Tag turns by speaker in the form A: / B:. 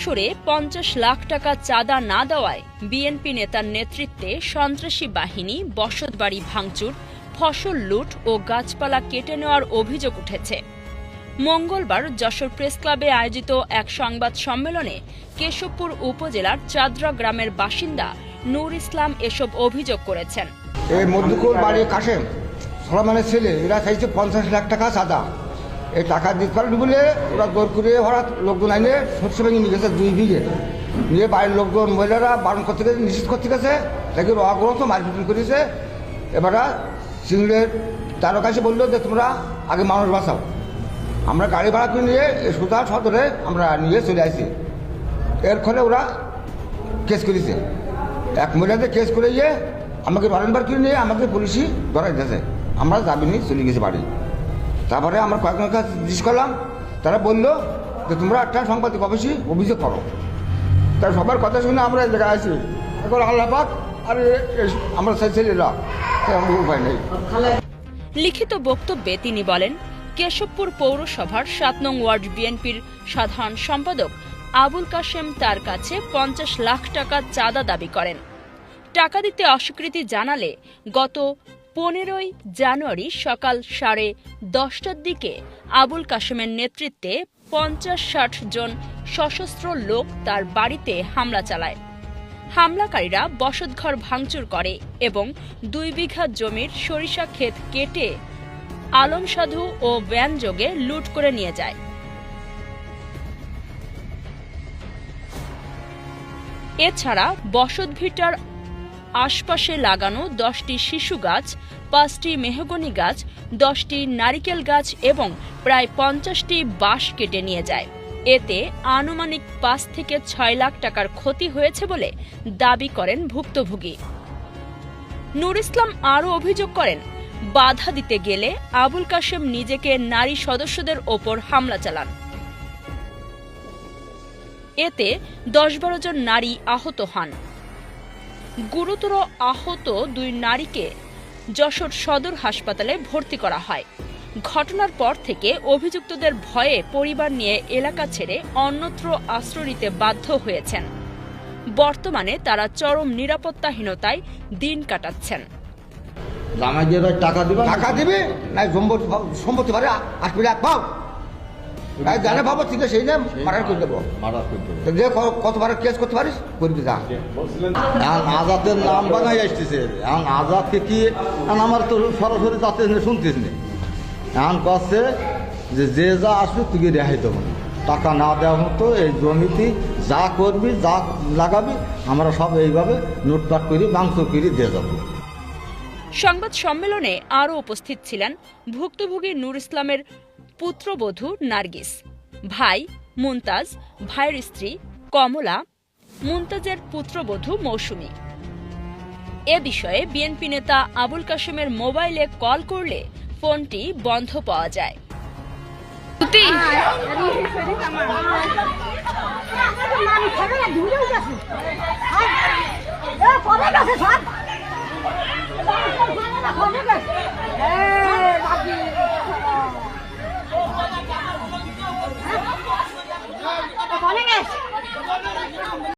A: যশোরে পঞ্চাশ লাখ টাকা চাঁদা না দেওয়ায় বিএনপি নেতার নেতৃত্বে সন্ত্রাসী বাহিনী, বসতবাড়ি ভাঙচুর, ফসল লুট ও গাছপালা কেটে নেওয়ার অভিযোগ উঠেছে। মঙ্গলবার যশোর প্রেস ক্লাবে আয়োজিত এক সংবাদ সম্মেলনে কেশবপুর উপজেলার চাদরা গ্রামের বাসিন্দা নূর ইসলাম এসব অভিযোগ করেছেন।
B: এই মধ্যকুর বাড়ি কাশেম সলমানের ছেলে, এরা চাইছে পঞ্চাশ লাখ টাকা চাঁদা। এই টাকা দিতে পারেনি বলে ওরা দৌড় করে হঠাৎ লোকজন আইনে শস্য ভেঙে নিয়ে গেছে দুই বিঘে। নিয়ে বাড়ির লোকজন, মহিলারা বারণ করতে গেছে, নিষেধ করতে গেছে। তাকে অগ্রত মারপিট করেছে। এবারা সিঙ্গুলের তার কাছে বলল যে, তোমরা আগে মানুষ বাঁচাও। আমরা গাড়ি ভাড়া করে নিয়ে সুতা সদরে আমরা নিয়ে চলে আসি এর ফলে ওরা কেস করেছে। এক মহিলাতে কেস করে গিয়ে আমাকে বারংবার করে নিয়ে আমাকে পুলিশই ধরাই দিয়েছে আমরা যাবিনি, চলে গেছি বাড়ি। তারপরে আমরা কয়েকজনের কাছে জিজ্ঞেস করলাম, তারা বলল যে তোমরা একটা সাংবাদিক অফিসে অভিযোগ করো। তার সবার কথা শুনে আমরা এই জায়গায় আছি। এখন আল্লাপাক আর আমরা সেই ছেলেরা উপায় নেই।
A: লিখিত বক্তব্যে তিনি বলেন, কেশবপুর পৌরসভার সাত নং ওয়ার্ড বিএনপির সাধারণ সম্পাদক আবুল কাশেম তার কাছে পঞ্চাশ লাখ টাকা চাঁদা দাবি করেন। টাকা দিতে অস্বীকৃতি জানালে গত পনেরোই জানুয়ারি সকাল সাড়ে দশটার দিকে আবুল কাশেমের নেতৃত্বে পঞ্চাশ ষাট জন সশস্ত্র লোক তার বাড়িতে হামলা চালায়। হামলাকারীরা বসতঘর ভাঙচুর করে এবং দুই বিঘা জমির সরিষা ক্ষেত কেটে আলম সাধু ও ভ্যান যোগে লুট করে নিয়ে যায়। এছাড়া বসতভিটার আশপাশে লাগানো দশটি শিশু গাছ, পাঁচটি মেহগনি গাছ, দশটি নারিকেল গাছ এবং প্রায় পঞ্চাশটি বাঁশ কেটে নিয়ে যায়। এতে আনুমানিক পাঁচ থেকে ছয় লাখ টাকার ক্ষতি হয়েছে বলে দাবি করেন ভুক্তভোগী। নুর ইসলাম আরও অভিযোগ করেন, বাধা দিতে গেলে আবুল কাশেম নিজেকে নারী সদস্যদের ওপর হামলা চালান। এতে দশ বারো জন নারী আহত হন। গুরুতর আহত দুই নারীকে যশোর সদর হাসপাতালে ভর্তি করা হয়। ঘটনার পর থেকে অভিযুক্তদের ভয়ে পরিবার নিয়ে এলাকা ছেড়ে অন্যত্র আশ্রয় নিতে বাধ্য হয়েছেন। বর্তমানে তারা চরম নিরাপত্তাহীনতায় দিন কাটাচ্ছেন।
C: টাকা দিবা?
B: টাকা দিবে? না সম্পত্তি আসবে এক পাও জানে ভাবো ঠিক আছে সেই না মারার করে দেবো। যে কতবার কেস করতে পারিস? করবি যা।
C: আজাদের নাম বানাই আসতেছে। এখন আজাদকে কি আমার তো সরাসরি তাতে শুনতিস নি। এখন কচ্ছে যে যে যা আসবে তুই রেহাই দেবো। টাকা না দেওয়া মতো এই জমিতে যা করবি যা লাগাবি আমরা সব এইভাবে লুটপাট করি মাংস করি দিয়ে যাব।
A: সংবাদ সম্মেলনে আরও উপস্থিত ছিলেন ভুক্তভোগী নূর ইসলামের পুত্রবধূ নার্গিস। ভাই মুনতাজ ভাইয়ের স্ত্রী কমলা মুনতাজের পুত্রবধূ মৌসুমী। এ বিষয়ে বিএনপি নেতা আবুল কাশেমের মোবাইলে কল করলে ফোনটি বন্ধ পাওয়া যায়।
D: কবে গেছে সব